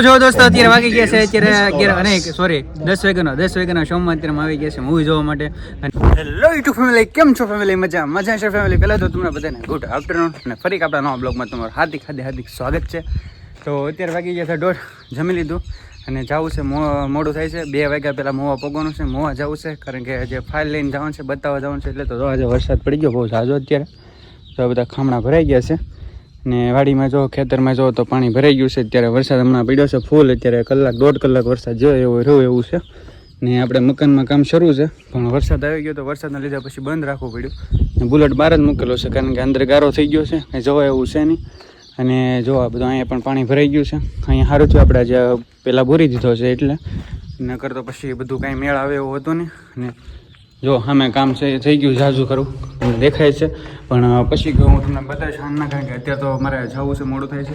તો જો દોસ્તો અત્યારે વાગી ગયા છે અત્યારે અગિયાર અને સોરી દસ વાગ્યાનો દસ વાગ્યાનો શોમાં અત્યારે આવી ગયા છે મૂવી જોવા માટે. હેલો યુટ્યુબ ફેમિલી કેમ છો ફેમિલી મજા મજા છે ફેમિલી પહેલાં તો તમને બધાને ગુડ આફ્ટરનૂન અને ફરી આપણા નવા બ્લોગમાં તમારું હાર્દિક હાર્દિક હાર્દિક સ્વાગત છે. તો અત્યારે વાગી ગયા છે દોઢ જમી લીધું અને જવું છે મોડું થાય છે. બે વાગ્યા પહેલાં મોવા પગવાનું છે મોવા જવું છે કારણ કે જે ફાઇલ લઈને જવાનું છે બતાવવા જવાનું છે એટલે તો આજે વરસાદ પડી ગયો બહુ ઝાઝો અત્યારે. તો બધા ખામણા ભરાઈ ગયા છે. ને વાડીમાં જો, ખેતરમાં જો તો પાણી ભરાઈ ગયું છે. અત્યારે વરસાદ હમણાં પડ્યો છે, ફૂલ. અત્યારે કલાક, દોઢ કલાક વરસાદ જો એવો રહ્યો એવું છે. ને આપણે મકાનમાં કામ શરૂ છે, પણ વરસાદ આવી ગયો તો વરસાદના લીધે પછી બંધ રાખવું પડ્યું. ને બુલેટ બહાર જ મૂકેલો છે, કારણ કે અંદર ગારો થઈ ગયો છે ને જોવા એવું છે નહીં. અને જો આ બધું અહીંયા પણ પાણી ભરાઈ ગયું છે. અહીંયા સારું થયું, આપણે જે પહેલાં ભૂરી દીધો છે એટલે. નકર તો પછી બધું કાંઈ મેળ આવે એવું હતું અને જો, સામે કામ છે થઈ ગયું ઝાઝું તમને દેખાય છે. પણ પછી હું તમને બતાવીશ હાલના કારણ કે અત્યારે તો મારે જવું છે, મોડું થાય છે.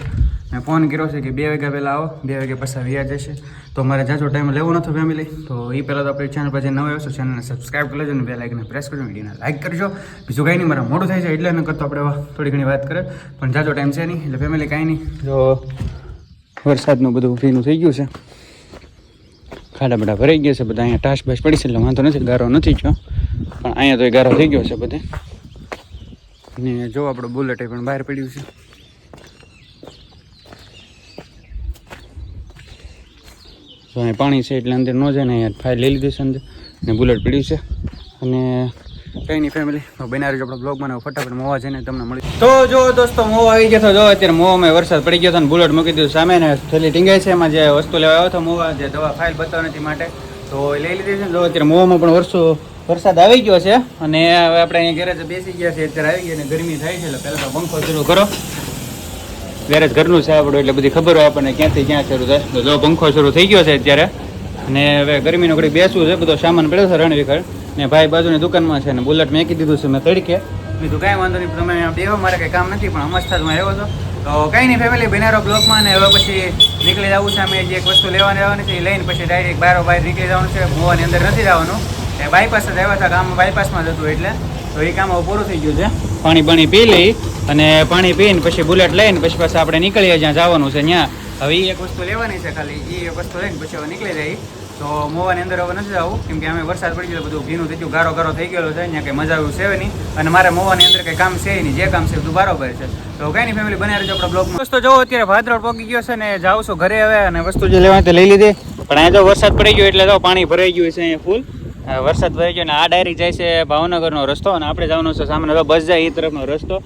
મેં ફોન કર્યો છે કે બે વાગ્યા પહેલાં આવો, બે વાગ્યા પાછા વ્યા જશે તો મારે જાજો ટાઈમ લેવો નતો ફેમિલી તો એ પહેલાં તો આપણી ચેનલ પર જે નવા આવશો ચેનલને સબસ્ક્રાઈબ કરી લેજો અને બે લાઇકને પ્રેસ કરજો વિડીયોને લાઇક કરજો. બીજું કાંઈ નહીં, મારે મોડું થાય છે, એટલે ન કરતો આપણે થોડી ઘણી વાત કરે પણ જાજો ટાઈમ છે નહીં, એટલે ફેમિલી કાંઈ નહીં. જો, વરસાદનું બધું ફીનું થઈ ગયું છે. ખાડા બધા ભરાઈ ગયા છે, બધા અહીંયા ટાસ બાસ પડી છે, એટલે વાંધો નથી, ગારો નથી થયો. પણ અહીંયા તો એ ગારો થઈ ગયો છે બધે. ને જો આપણો બુલેટ એ પણ બહાર પડ્યું છે. તો અહીંયા પાણી છે, એટલે અંદર ન જાય ને અહીંયા ફાઇલ લઈ લીધી છે અંદર. ને બુલેટ પડ્યું છે. અને કંઈ નહીં ફેમિલી બના રહેજો આપણો બ્લોગ બનાવો ફટાફટ મોવા છે ને તમને મળી તો જો દોસ્તો, મોવા આવી ગયો હતો જો અત્યારે મોવામાં વરસાદ પડી ગયો હતો ને બુલેટ મૂકી દીધું. સામે ને થેલી ટીંગાઈ છે, એમાં જે વસ્તુ લેવા આવ્યો હતો મોવા, જે દવા ફાઇલ બતાવ નથી માટે. તો લઈ લીધી છે જો અત્યારે મોવામાં પણ વર્ષો, વરસાદ આવી ગયો છે. અને હવે આપણે અહીંયા ગેરેજ બેસી ગયા છે અત્યારે આવી ગયા ને ગરમી થાય છે એટલે પહેલાં તો પંખો શરૂ કરો. ગેરેજ ઘરનું છે આપણું, એટલે બધી ખબર હોય આપણને ક્યાંથી ક્યાં શરૂ થાય. તો જો પંખો શરૂ થઈ ગયો છે અત્યારે. અને હવે ગરમીનો ઘડી બેસવું છે, બધો સામાન પડ્યો છે રણવીખર. ને ભાઈ બાજુની દુકાનમાં છે ને બુલેટ મેકી દીધું છે મેં તડકે. કીધું કાંઈ વાંધો નહીં તમે બેહો મારે કંઈ કામ નથી પણ અમસ્તાદમાં આવ્યો હતો તો કાંઈ નહીં ફેમિલી બનારો બ્લોકમાં ને હવે પછી નીકળી જવું છે અમે જે એક વસ્તુ લેવાની આવવાની છે એ લઈને પછી ડાયરેક્ટ બારો બહાર નીકળી જવાનું છે. મોવાની અંદર નથી જવાનું. એ બાયપાસ જ આવ્યા હતા ગામ બાયપાસમાં જ હતું એટલે. તો એ કામ પૂરું થઈ ગયું છે. પાણી પાણી પી લઈ અને પાણી પીને પછી બુલેટ લઈને પછી પાછા આપણે નીકળીએ જ્યાં જવાનું છે ત્યાં. હવે એ એક વસ્તુ લેવાની છે ખાલી. એ એક વસ્તુ લઈને પછી હવે નીકળી જાય. તો મોવાની અંદર હવે નથી જવું, કેમ કે અમે વરસાદ પડી ગયો બધું ભીનું થઈ ગયું, ગારો ગારો થઈ ગયેલો છે, અહીંયા કંઈ મજા આવ્યું છે નહીં. અને મારે મોવાની અંદર કંઈ કામ છે નહીં, જે કામ છે બધું બરાબર છે. તો કઈ નહીં ફેમિલી બનાવી રહેજો આપણા બ્લોગમાં. વસ્તુ જો અત્યારે ભાદરોડ પોકી ગયો છે ને જાઉં છું ઘરે હવે અને વસ્તુ જે લેવા તે લઈ લીધી. પણ અહીંયા જો વરસાદ પડી ગયો એટલે તો પાણી ભરાઈ ગયું છે અહીંયા ફૂલ વરસાદ ભરાઈ ગયો ને આ ડાયરી જાય છે ભાવનગરનો રસ્તો અને આપણે જવાનું છે સામે બસ જાય એ તરફનો રસ્તો.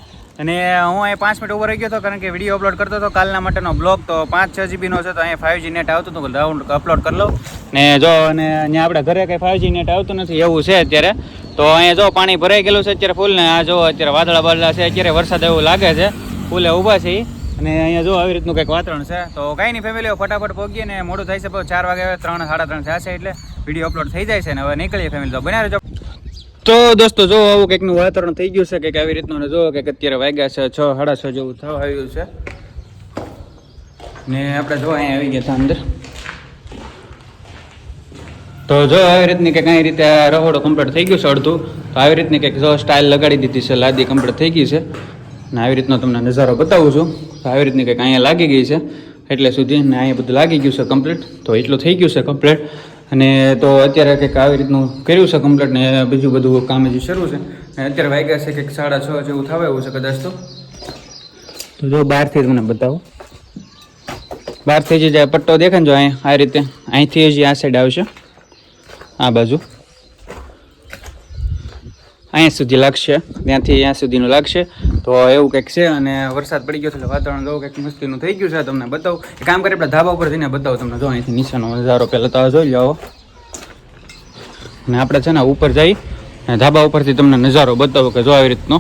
અને હું અહીં પાંચ મિનિટ ઊભો રહી ગયો હતો કારણ કે વીડિયો અપલોડ કરતો હતો કાલના માટેનો બ્લોગ, તો પાંચ છ જીબીનો છે તો અહીંયા ફાઇવ નેટ આવતું હતું ડાઉન અપલોડ કરી લઉં. ને જો, અને અહીંયા આપણે ઘરે કંઈ ફાઇવ નેટ આવતું નથી, એવું છે અત્યારે. તો અહીંયા જો પાણી ભરાઈ ગયેલું છે અત્યારે ફૂલ ને, આ જો અત્યારે વાદળા બાદળા છે, અત્યારે વરસાદ એવું લાગે છે, ફૂલે ઊભા છે અને અહીંયા જો આવી રીતનું કંઈક વાતાવરણ છે. તો કાંઈ નહીં ફેમિલીઓ ફટાફટ પહોંચીએ ને મોડું થાય છે, ચાર વાગે ત્રણ, સાડા ત્રણ થશે એટલે વીડિયો અપલોડ થઈ જાય છે ને, હવે નીકળીએ ફેમિલી તો. રહેજો તો દોસ્તો, જો આવું કંઈકનું વાતાવરણ થઈ ગયું છે કંઈક આવી રીતનું જો કંઈક અત્યારે વાગ્યા છે, છ, સાડા છ જેવું થવા આવ્યું છે. ને આપણે જો અહીંયા આવી ગયા હતા અંદર. તો જો આવી રીતની કંઈક આવી રીતે રહોડો કમ્પ્લીટ થઈ ગયું છે અડધું. તો આવી રીતની કંઈક જો સ્ટાઇલ લગાડી દીધી છે, લાદી કમ્પ્લીટ થઈ ગઈ છે. ને આવી રીતનો તમને નજારો બતાવું છું. તો આવી રીતની કંઈક અહીંયા લાગી ગઈ છે, એટલે સુધી ને અહીંયા બધું લાગી ગયું છે કમ્પ્લીટ તો એટલું થઈ ગયું છે કમ્પ્લીટ અને તો અત્યારે કંઈક આવી રીતનું કર્યું છે કમ્પ્લીટ ને બીજું બધું કામ હજી શરૂ છે. અત્યારે વાગ્યા છે કંઈક સાડા છ જેવું થવા એવું છે કદાચ તો. તો જો બહારથી તમને બતાવો. બહારથી જે પટ્ટો દેખાય જો અહીં આ રીતે, અહીંથી જે આ સાઈડ આવશે. આ બાજુ. અહીંયા સુધી લાગશે. ત્યાંથી અહીંયા સુધીનું લાગશે. તો એવું કંઈક છે અને વરસાદ પડી ગયો છે એટલે વાતાવરણ જો કંઈક મસ્તીનું થઈ ગયું છે. તમને બતાવું. એક કામ કરીએ આપણે ધાબા ઉપર જઈને બતાવું તમને. જો અહીંથી નીચેનો નજારો પહેલાં તો જોઈ જાઓ અને આપણે છે ને ઉપર જઈ ધાબા ઉપરથી તમને નજારો બતાવું કે જો આવી રીતનો.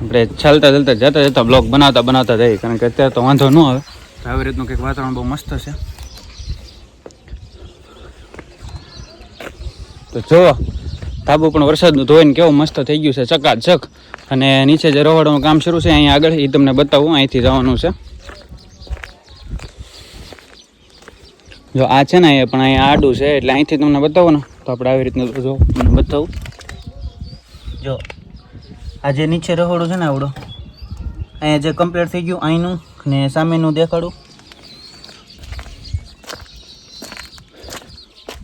આપણે ચાલતા ચાલતા જતા જતા બ્લોગ બનાવતા બનાવતા જઈએ. કારણ કે અત્યારે તો વાંધો ન આવે. આવી રીતનું કંઈક વાતાવરણ બહુ મસ્ત છે. તો જો ધાબુ પણ વરસાદનું ધોઈને કેવું મસ્ત થઈ ગયું છે ચકાચક અને નીચે જે રવાડવાનું કામ શરૂ છે, અહીંયા આગળ એ તમને બતાવું, અહીંથી જવાનું છે. જો આ છે ને, એ પણ અહીંયા આડું છે, એટલે અહીંથી તમને બતાવો ને, તો આપણે આવી રીતનું જો, તમને બતાવું. જો, આ જે નીચે રહોડું છે ને આવડો, અહીંયા જે કમ્પ્લીટ થઈ ગયું, અહીંનું ને સામેનું દેખાડું.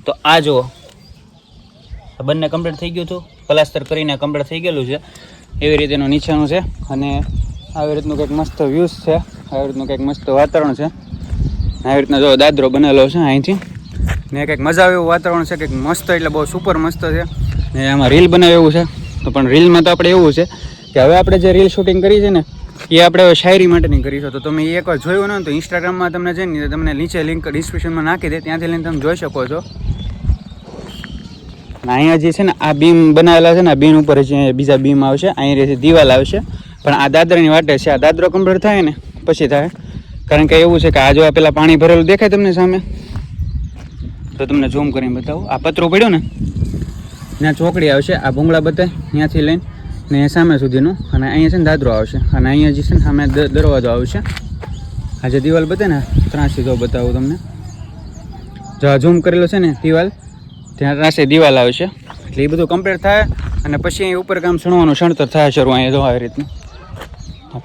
તો આ જુઓ બંને કમ્પ્લીટ થઈ ગયું હતું. પ્લાસ્ટર કરીને કમ્પ્લીટ થઈ ગયેલું છે. એવી રીતેનું નીચેનું છે અને આવી રીતનું કંઈક મસ્ત વ્યૂઝ છે. આવી રીતનું કંઈક મસ્ત વાતાવરણ છે. આવી રીતના જો દાદરો બનેલો છે અહીંથી. ને કંઈક મજા આવે એવું વાતાવરણ છે. કંઈક મસ્ત એટલે બહુ સુપર મસ્ત છે. ને આમાં રીલ બનાવે એવું છે. તો પણ રીલમાં તો આપણે એવું છે કે હવે આપણે જે રીલ શૂટિંગ કરી છે ને, એ આપણે શાયરી માટેની કરીશું તો તમે એકવાર જોયું ને તો ઇન્સ્ટાગ્રામમાં તમને છે ને, તમને નીચે લિંક ડિસ્ક્રિપ્શનમાં નાખી દે. ત્યાંથી લઈને તમે જોઈ શકો છો. અહીંયા જે છે ને આ બીમ બનાવેલા છે ને આ બીમ ઉપર જે બીજા બીમ આવશે અહીં રહેશે દિવાલ આવશે. પણ આ દાદરાની વાટે છે, આ દાદરો કમ્પ્લીટ થાય ને, પછી થાય. કારણ કે એવું છે કે આ જો આ પેલા પાણી ભરેલું દેખાય તમને સામે? તો તમને ઝૂમ કરીને બતાવું. આ પતરો પડ્યો ને, ત્યાં ચોકડી આવશે, આ ભૂંગળા બધા ત્યાંથી લઈને, ને સામે સુધીનું. અને અહીંયા છે ને દાદરો આવશે. અને અહીંયા જે છે ને સામે દરવાજો આવશે. આ જે દિવાલ બતાવે ને, ત્રાસી જો બતાવું તમને. જો આ ઝૂમ કરેલો છે ને, દિવાલ ત્યાં ત્રાસે દિવાલ આવશે એટલે એ બધું કમ્પ્લીટ થાય અને પછી ઉપર કામ સણવાનું શણતર થાય શરૂ અહીંયા જો આવી રીતનું.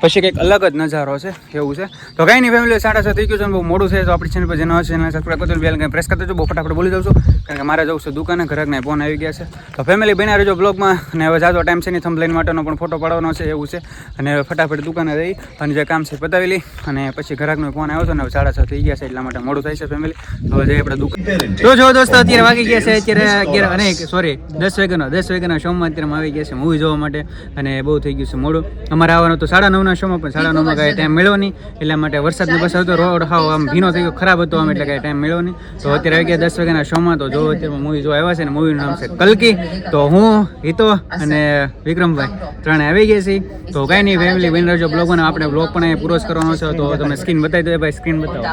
પછી કંઈક અલગ જ નજારો છે, એવું છે. તો કંઈ નહીં ફેમિલી સાડા સાત થઈ ગયું છે બહુ મોડું છે, તો આપણી ચેનલ પર ન છે એના સબસ્ક્રાઈબ કરજો બેલ કંઈ પ્રેસ કરજો બહુ ફટાફટ બોલી જાઉં છું, કારણ કે મારે જવું છે દુકાને, ઘરાકના ફોન આવી ગયા છે. તો ફેમિલી બન્યા રહેજો બ્લોગમાં અને હવે જાજો ટાઈમ છે નહીં થંબલાઈન માટેનો પણ ફોટો પાડવાનો છે, એવું છે. અને ફટાફટ દુકાને રહી અને જે કામ છે પતાવી લઈ, અને પછી ઘરાકનો ફોન આવ્યો છે ને સાડા છ થઈ ગયા છે, એટલા માટે મોડું થાય છે ફેમિલી હવે જઈએ આપણે દુકાન. તો જો દોસ્તો, અત્યારે વાગી ગયા છે, અત્યારે અગિયાર, અને સોરી દસ વાગ્યાનો, દસ વાગ્યાના શોમાં અત્યારે આવી ગયા છે મૂવી જોવા માટે, અને બહુ થઈ ગયું છે મોડું. અમારે આવવાનું તો સાડા નવના શોમાં પણ સાડા નવમાં કાંઈ ટાઈમ મળ્યો નહીં. એટલા માટે વરસાદનો બસ હતો, રોડ હાવ આમ ભીનો થઈ ગયો, ખરાબ હતો, આમ એટલે કાંઈ ટાઈમ મળ્યો નહીં. તો અત્યારે આવી ગયા દસ વાગ્યાના શોમાં, તો જો અત્યારે મૂવી જો આવ્યા છે ને મૂવીનું નામ છે કલકી. તો હું, હિતો અને વિક્રમભાઈ ત્રણે આવી ગયા છીએ. તો કાંઈ નહીં ફેમિલી બની રહેજો. બ્લોગ બનાવ આપણે બ્લોગ પણ પૂરો કરવાનો છે. તો તમે સ્ક્રીન બતાવી દો. ભાઈ સ્ક્રીન બતાવો.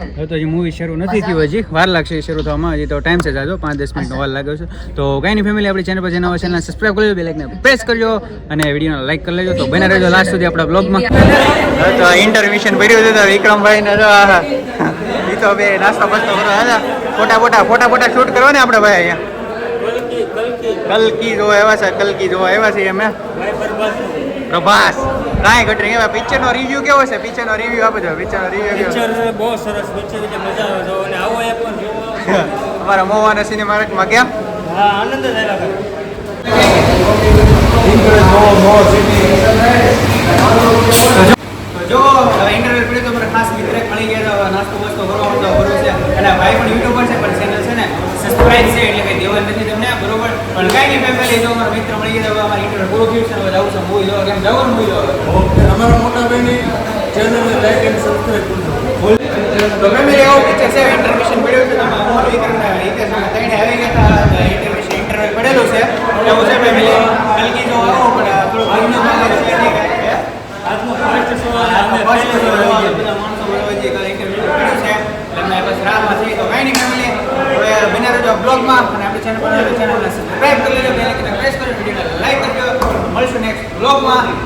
હવે તો હજી મૂવી શરૂ નથી થયું હજી. વાર લાગશે શરૂ થવામાં. હજી તો ટાઈમ છે જાજો પાંચ દસ મિનિટનો વાર લાગ્યો છે. તો કાંઈ નહીં ફેમિલી આપણી ચેનલ પર જેના ચેનલ સબસ્ક્રાઈબ કરી લેજો બે લાઈકને પ્રેસ કરજો અને વિડીયોને લાઈક કરી લેજો. તો બને રહેજો લાસ્ટ સુધી આપણા બ્લોગમાં તો ઇન્ટરમિશન ભર્યું હતું તો વિક્રમભાઈ ને જો આ તો બે નાસ્તો બસ્તો કરો હા ફોટા ફોટા ફોટા ફોટા શૂટ કરવા ને આપણે ભાઈ અહીંયા. કલકી જોવા આવ્યા છે કલકી જોવા આવ્યા છીએ અમે. પ્રભાસ. કાંઈ ઘટે એવા પિક્ચરનો રિવ્યુ કેવો છે? પિક્ચરનો રિવ્યુ આપો છો? પિક્ચરનો રિવ્યુ પિક્ચર બહુ સરસ પિક્ચર છે મજા આવે તો અને આવો એક વાર જોવો. અમારા મોવાના સિનેમાર્કમાં કેમ હા આનંદ જ આવ્યા કરે. તો જો હવે ઇન્ટરવ્યુ પડ્યો તો મારા ખાસ મિત્ર મળી ગયા નાસ્તો બસ્તો કરવો હતો બરોબર છે. અને ભાઈ પણ યુટ્યુબર છે પણ ચેનલ છે ને સબસ્ક્રાઇબ છે એટલે કે દેવા નથી તમને. બરોબર? પણ કાંઈ નહીં ફેમિલી જો અમારા મિત્ર ગયા અમારા મોટા ભાઈની ચેનલને લાઈક અને સબસ્ક્રાઇબ કરજો. તો ફેમિલી એવો પિક્ચર છે ઇન્ટરવ્યુશન પડ્યું છે તમે હું વિક્રમ હિતેશ અને આવી ગયા હતા ઇન્ટરવ્યુશન ઇન્ટરવ્યુ પડેલું છે. એવું છે ફેમિલી કલકી જો આવો પણ થોડું ભાઈનો ભાગ છે. નહીં કાંઈ. આજનો ફર્સ્ટ શો અમે બસ પહેલી વાર આવી ગયા. બધા માણસો બરોબર જે કાલે interview કર્યું છે એટલે અમે બસ રાહમાં છીએ તો કાંઈ નહીં family. હવે બન્યા રહેજો બ્લોગમાં અને આપણી ચેનલ પર ચેનલને channel કરી લેજો બેલ આઇકનને